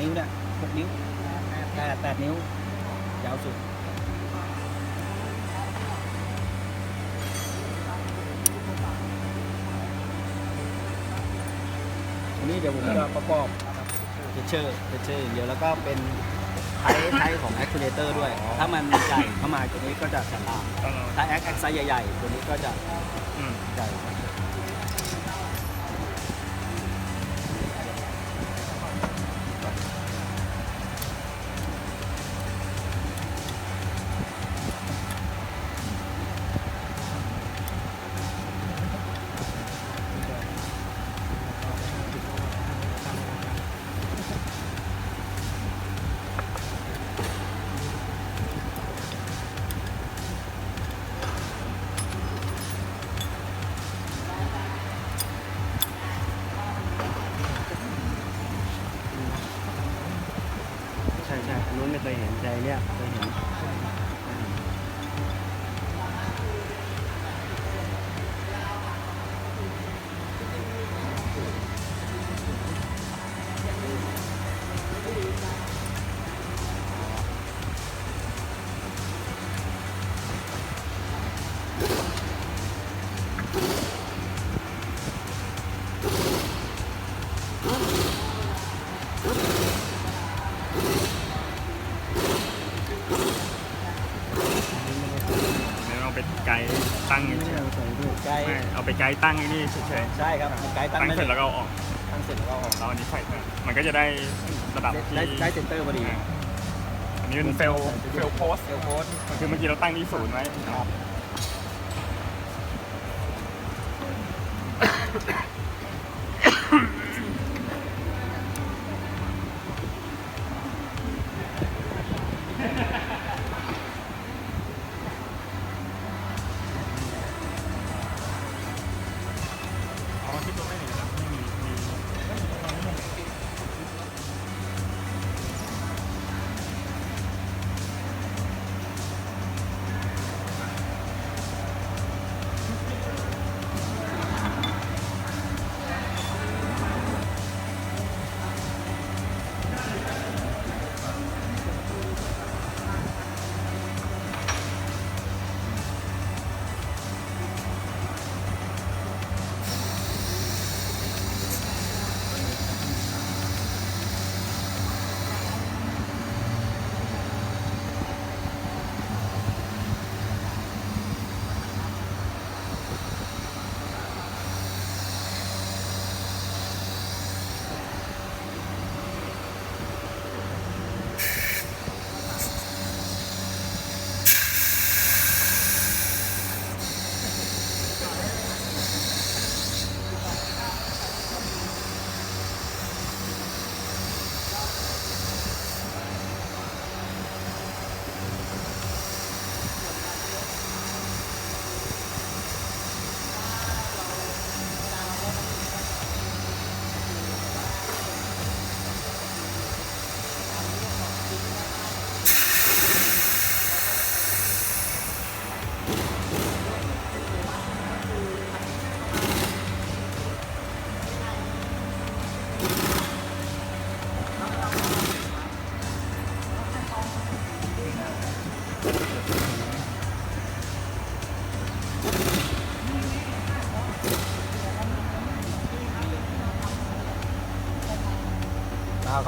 นิ้วหรือหกนิ้วเนี่ยหกนิ้วแปดแปดนิ้วยาวสุดอันนี้เดี๋ยวผมจะประกอบเทเชอร์เทเชอร์อย่างเดียวแล้วก็เป็นไทป์ไทป์ของ actuator ด้วย ถ้ามันใหญ่เข้ามาตัวนี้ก็จะฉลาดต้องเอาถ้าแอคแอคไซส์ใหญ่ๆ ตัวนี้ก็จะอืมใหญ่ ไม่เอาไปไกด์ตั้งไอ้นี่เฉยใช่ครับไกลๆตั้งตั้งไม่เสร็จแล้วก็เอาออกตั้งเสร็จแล้วก็เอาออกแล้วอันนี้ใส่เพิ่มมันก็จะได้ระดับที่ได้ได้เซนเตอร์พอดีอ่าอันนี้เป็นเฟลเฟลโพสเอลโค้ดคือเมื่อกี้เราตั้งที่ศูนย์ไว้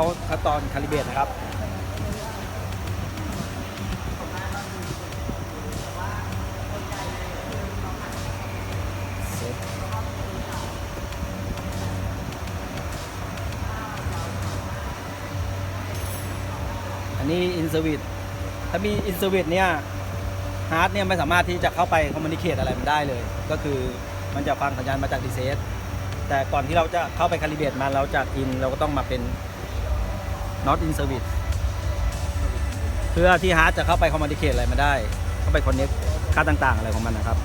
เขาขั้นตอนคาลิเบรตนะครับอันนี้อินเซอร์วิสถ้ามีอินเซอร์วิสเนี่ยฮาร์ดเนี่ยไม่สามารถที่จะเข้าไปคอมมูนิเคตอะไรมันได้เลย ก็คือมันจะฟังสัญญาณมาจากดีเซสแต่ก่อนที่เราจะเข้าไปคาลิเบรตมาเราจากอินเราก็ต้องมาเป็น not in service เพื่อที่ฮาร์ดจะเข้าไปคอมมูนิเคตอะไรมาได้ เข้าไปคอนเน็กค่าต่าง ๆ อะไรของมันนะครับ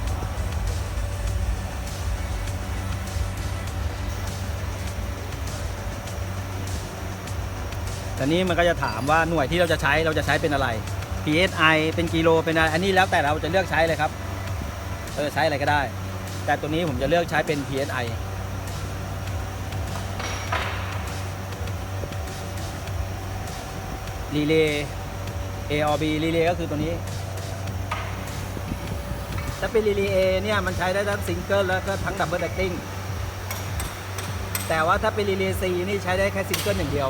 แต่นี้มันก็จะถามว่าหน่วยที่เราจะใช้เราจะใช้เป็นอะไร PSI เป็นกิโลเป็นอะไร อันนี้แล้วแต่เราจะเลือกใช้เลยครับเราจะใช้อะไรก็ได้ แต่ตัวนี้ผมจะเลือกใช้เป็น PSI รีเลย์ A or B รีเลย์ก็คือตัวนี้ ถ้าเป็นรีเลย์ A เนี่ย มันใช้ได้ทั้งซิงเกิลแล้วก็ทั้งดับเบิลแอคติ้งแต่ว่าถ้าเป็นรีเลย์ C นี่ใช้ได้แค่ซิงเกิลอย่างเดียว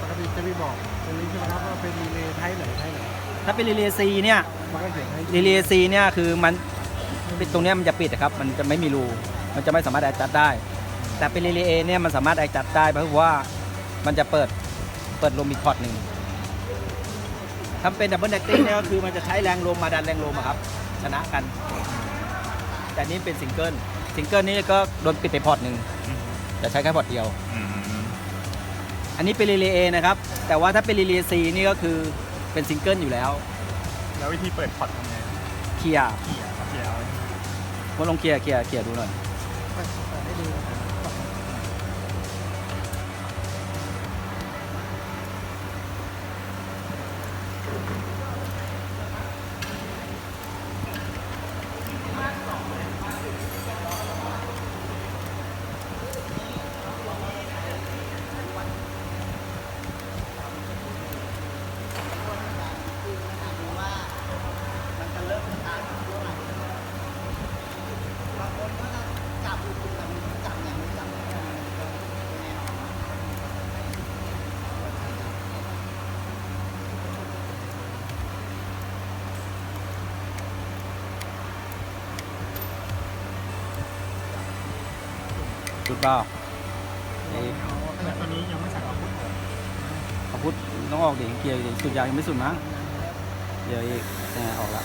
ปกติจะมีบอกตรงนี้ใช่ไหมครับว่าเป็นรีเลย์ไทป์ไหนไทป์ไหนถ้าเป็นรีเลย์ C เนี่ย มันก็เขียนให้รีเลย์ C เนี่ยคือมันปิดตรงเนี้ยมันจะปิดอะครับ มันจะไม่มีรู มันจะไม่สามารถแอดจัดได้ แต่เป็นรีเลย์ A เนี่ยมันสามารถแอดจัดได้เพราะว่ามันจะเปิดเปิดลมอีกพอร์ตหนึ่งถ้าเป็นดับเบิลแอคติ้งเนี่ยก็คือมันจะใช้แรงลมมาดันแรงลมอะครับ ชนะกัน แต่นี่เป็นซิงเกิลซิงเกิลนี่ก็โดนปิดไปพอร์ตหนึ่งจะใช้แค่พอร์ตเดียว อันนี้เป็นรีเลย์ A นะครับ แต่ว่าถ้าเป็นรีเลย์ C นี่ก็คือเป็นซิงเกิลอยู่แล้ว แล้ววิธีเปิดพอร์ตทำไงเคลียร์เขียร์เขียร์เอาไว้มาลองเคลียร์เคลียร์เคลียร์ดูหน่อย ให้ เปล่าไอ้แต่ตอนนี้ยังไม่ใส่อาวุธขพุทต้องออกดิเคลียร์ดิสุดยางยังไม่สุดมั้งเดี๋ยวอีกแหมออกละ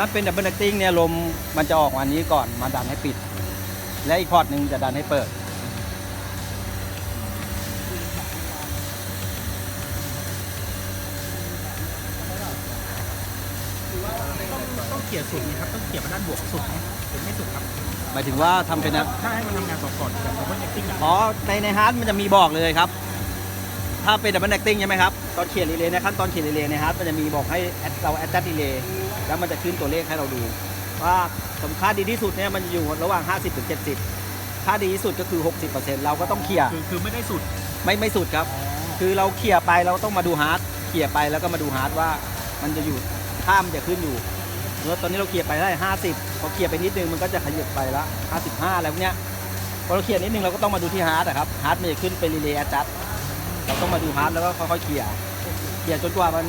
ถ้าเป็นดับเบิลแอคติ้งเนี่ยลมมันจะออกมานี้ก่อนมาดันให้ปิด และอีกพอร์ตหนึ่งจะดันให้เปิด ต้องเขียร์สุดนี่ครับต้องเขียร์มาด้านบวกสุดไหมหรือไม่สุดครับหมายถึงว่าทำเป็นอะถ้าให้มันทำงานสองก่อนแบบดับเบิลแอคติ้งอะอ๋อในในฮาร์ดมันจะมีบอกเลยครับ ถ้าเป็นดับเบิลแอคติ้งใช่ไหมครับ ตอนเขียนรีเลย์ในขั้นตอนเขียนรีเลย์ในฮาร์ดมันจะมีบอกให้ add- เราแอดจัดรีเลย์แล้วมันจะขึ้นตัวเลขให้เราดู ว่าสมค่าดีที่สุดเนี่ยมันจะอยู่ระหว่าง 50ถึง70 ค่าดีที่สุดก็คือ 60%เราก็ต้องเคลียร์คือคือไม่ได้สุดไม่ไม่สุดครับ คือเราเคลียร์ไปเราต้องมาดูฮาร์ดเคลียร์ไปแล้วก็มาดูฮาร์ดว่ามันจะอยู่ค่ามันจะขึ้นอยู่แล้วตอนนี้เราเคลียร์ไปได้ 50พอเคลียร์ไปนิดนึงมันก็จะขยับไปละ55อะไรพวกเนี้ยพอเราเคลียร์นิดนึงเราก็ต้องมาดูที่ฮาร์ดอะครับฮาร์ดมันจะขึ้นเป็นรีเลย์จัด เราต้องมาดูฮาร์ดแล้วก็ค่อยๆเคลียร์เคลียร์จนกว่ามัน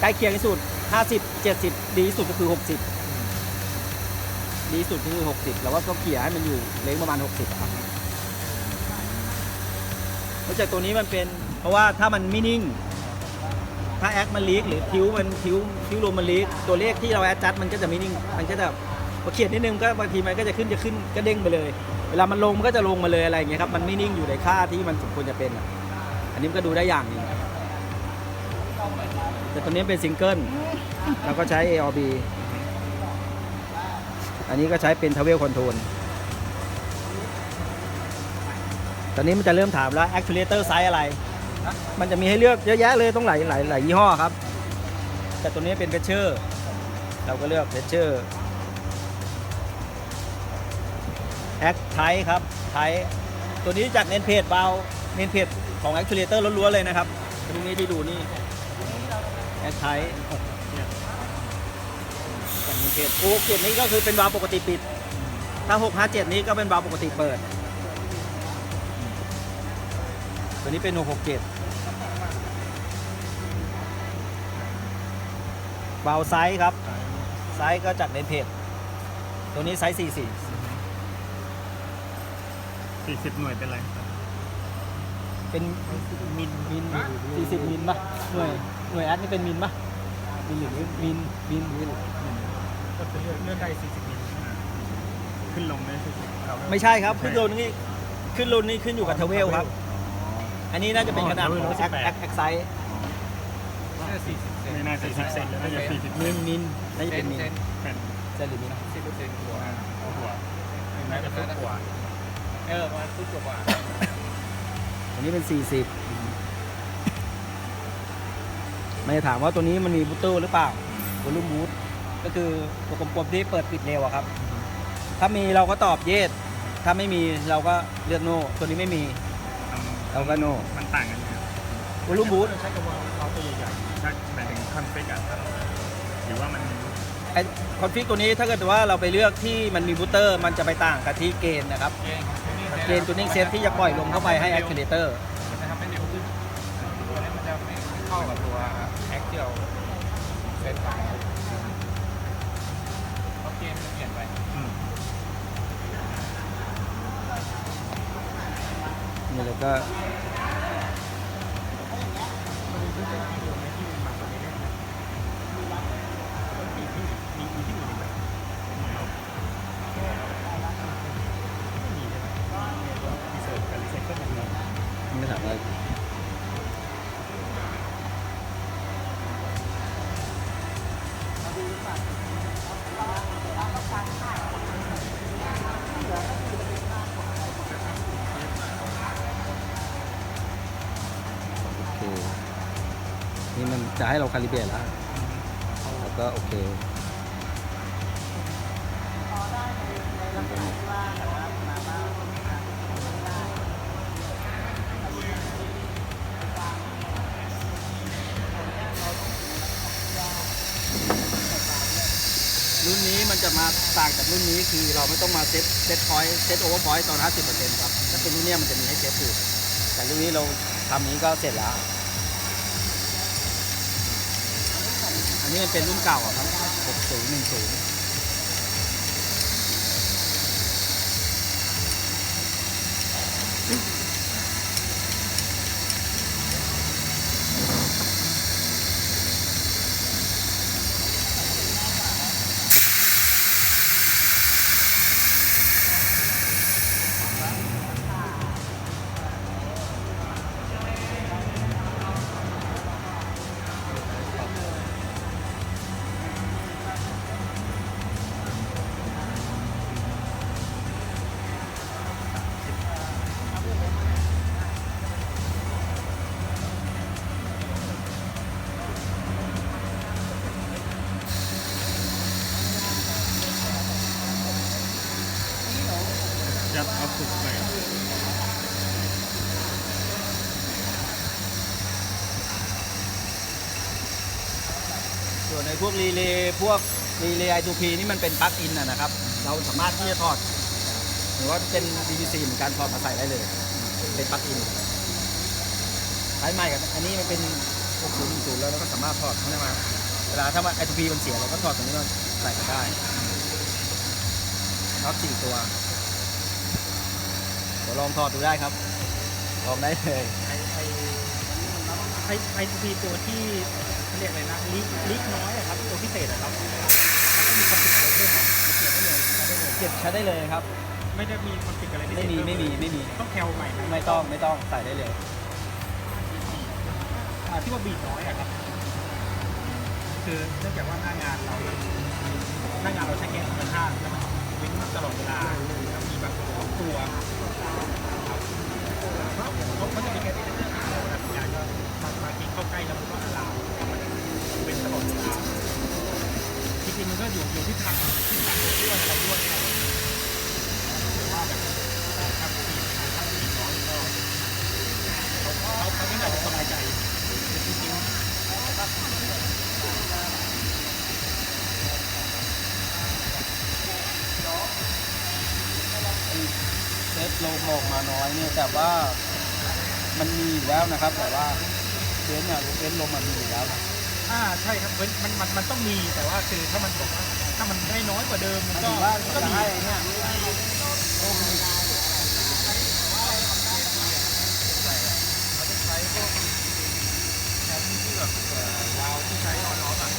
ใกล้เคียงที่สุด 50 70 ดีที่สุดก็คือ 60 ดีที่สุดก็คือ 60 แล้วก็ต้องเคลียร์ให้มันอยู่เลนประมาณ 60ครับนอกจากตัวนี้มันเป็นเพราะว่าถ้ามันไม่นิ่ง ถ้าแอคมันลีกหรือคิ้วมันคิ้วคิ้วลมมันลีกตัวเลขที่เราแอดจัดมันก็จะไม่นิ่ง มันก็จะพอเขียนนิดนึงก็บางทีมันก็จะขึ้นจะขึ้นก็เด้งไปเลย เวลามันลงมันก็จะลงมาเลยอะไรอย่างเงี้ยครับมันไม่นิ่งอยู่ในค่าที่มันสมควรจะเป็นอะ นนี้มันก็ดูได้อย่างหนึงแต่ตัวนี้เป็นซิงเกิลแล้วก็ใช้ ARB อันนี้ก็ใช้เป็นทเวลคอนโทรลตอนนี้มันจะเริ่มถามแล้ว actuator ไซส์อะไร มันจะมีให้เลือกเยอะแยะเลยต้องหลายหลายหลายยี่ห้อครับ แต่ตัวนี้เป็นเพชเชอร์เราก็เลือกเพชเชอร์แอคไทครับไทตัวนี้จากเน้นเพจเบา เน้นเพจของ actuator ล้วนๆเลยนะครับตรงนี้ที่ดูนี่แอคไทจากเน้นเพจโอเกตนี้ก็คือเป็นวาล์วปกติปิด ถ้า 657 นี้ก็เป็นวาล์วปกติเปิด ตัวนี้เป็น667เบาไซส์ครับไซส์ก็จากในเพจตัวนี้ไซส์44สี่สิบหน่วยเป็นไร เป็นมินมิน40มิลป่ะหน่วยหน่วยแอดนี่เป็นมิลป่ะมิลหรือมินมินมินก็จะเลือกเลือกได้สี่สิบมิลขึ้นลงได้สี่สิบไม่ใช่ครับขึ้นโลนนี่ขึ้นโลนนี่ขึ้นอยู่กับเทเวลครับ อันนี้น่าจะเป็นขนาดของแอคแอคแอคไซส์แจะสี่สิบเซนไม่น่าจะสิบเซนแล้วน่าจะสี่สิบมินมินน่าจะเซเป็นนมินเซนเป็นเซนหรือมินสิบเปอร์เซ็นต์กว่าเอาหัวน่าจะฟุตกว่าเออประมาณฟุตกว่าอั นนี้เป็น 40ไม่ได้ถามว่าตัวนี้มันมีบูตเตอร์หรือเปล่าวอลลุ่มบูทก็คือตัวกลมๆที่เปิดปิดเร็วอะครับ ถ้ามีเราก็ตอบเยสถ้าไม่มีเราก็เลือกโน ตัวนี้ไม่มี เราก็โน มันต่างกันนะครับวอลลุ่มบูทใช้กับว่าเราตัวใหญ่ๆถ้าหมายถึงคอนเฟกอะหรือว่ามันไอคอนฟิกตัวนี้ถ้าเกิดว่าเราไปเลือกที่มันมีบูตเตอร์ มันจะไปต่างกับที่เกณฑ์นะครับ เกณฑ์ตัวนิ่งเซฟที่จะปล่อยลมเข้าไปให้แอคคิเลเตอร์มันจะทำให้เร็วขึ้นตัวนี้มันจะไม่เข้ากับตัวแอคที่เราเซตไปเพราะเกมมันเปลี่ยนไปอืมนี่แล้วก็ จะให้เราคาลิเบรตแล้วแล้วก็โอเครุ่นนี้มันจะมาต่างจากรุ่นนี้คือเราไม่ต้องมาเซตเซตพอยต์เซตโอเวอร์พอยต์ตอน 50%ครับถ้าเป็นรุ่นนี้มันจะมีให้เซตอยู่แต่รุ่นนี้เราทำนี้ก็เสร็จแล้ว อัน นี่มันเป็นรุ่นเก่าอะครับ 6010 พวกรีเลย์พวกรีเลย์ I2P นี่มันเป็นปลั๊กอินนะครับ เราสามารถที่จะถอดหรือว่าเป็น DVC เหมือนกันถอดมาใส่ได้เลย เป็นปลั๊กอินใช้ใหม่กับอันนี้มันเป็น 6010 แล้วเราก็สามารถถอดเข้ามาเวลาถ้ามัน I2P มันเสียเราก็ถอดตรงนี้มาใส่กันได้น็อตสี่ตัวเดี๋ยวลองถอดดูได้ครับลองได้เลยไอไอไอไอทีตัวที่ รียกอะไรนะลิกลิกน้อยอะครับตัวพิเศษอะครับมันก็มีคอนฟ lict อะไรเพิ่มไหมเขียนได้เลยใช้ได้เลยเก็บใช้ได้เลยครับ ไม่ได้มีคอนฟ lict อะไรพิเศษไม่มีเพิ่ไม่มีไม่มี ต้องแคลใหม่ไหมไม่ต้องไม่ต้องใส่ได้เลย อ่าที่ว่าบีดน้อยอะครับ คือเนื่องจากว่าหน้างานเราหน้างานเราใช้แก๊สธรรมชาติแล้วมันวิ่งตลอดเวลาแล้วมีแบบสองตัวเขาเขาจะมีแก๊สที่จะเลือกหาเราแบบงานก็มามากินเข้าใกล้แล้วมันก็ลามมัน อยู่อยู่ที่ทางที่ทางด้วยอะไรด้วยเนี่ยแต่ว่าแบบทำสีทำสีน้อยก็เขาเขาเขาไม่น่าจะสบายใจจริงๆเซตลมอกมาน้อยเนี่ยแต่ว่ามันมีอยู่แล้วนะครับ แต่ว่าเว้นอะเว้นลมมันมีอยู่แล้วนะ อ่าใช่ครับเว้นมันมันมันต้องมีแต่ว่าคือถ้ามันบอกว่าถ้ามันได้น้อยกว่าเดิมมันหมายก็ถึงว่ามันจะก็มีให้เนี่ยเขาจะใช้พวกแคมที่แบบเอ่อวาล์วที่ใช้ออนออฟอะ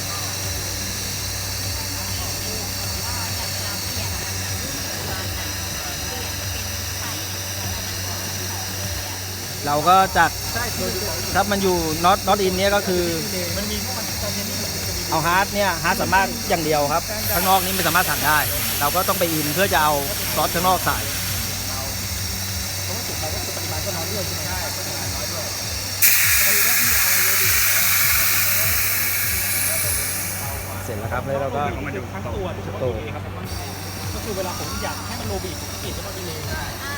เราก็จากถ้ามันอยู่น็อตน็อตอินเนี่ยก็คือมันมี เอาฮาร์ดเนี่ยฮาร์ดสามารถอย่างเดียวครับ ข้างนอกนี่ไม่สามารถสั่งได้ เราก็ต้องไปอินเพื่อจะเอาซอสข้างนอกใส่เสร็จแล้วครับแล้วเราก็ทั้งตัวอีกครับก็คือเวลาผมอยากให้มันโลบีผมเปลี่ยนเฉพาดีเลย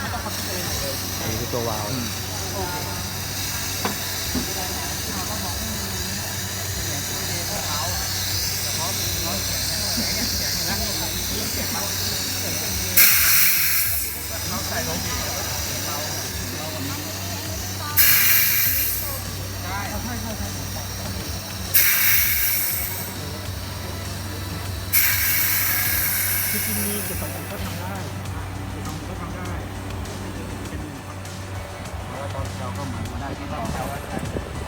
ไม่ต้องคอนฟิกอะไรเลยนนี้คือตัววาล์ว จริงมีจุดสองก็ทำได้จุดสองก็ทำได้เป็นแล้วตอนเราก็เหมือนมาได้ที่ต่อเราก็ได้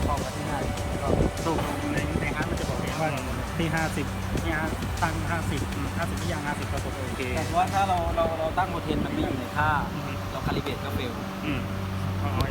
เข้ามาที่หน้าก็สูบในในฮาร์ดมันจะบอกเองว่าที่ห้าสิบที่ตั้งห้าสิบห้าสิบที่ยังห้าสิบก็โอเคแต่ว่าถ้าเราเราเราตั้งโมเทนมันไม่อยู่ในค่า เราคาลิเบตก็เฟลอืมเอาไว้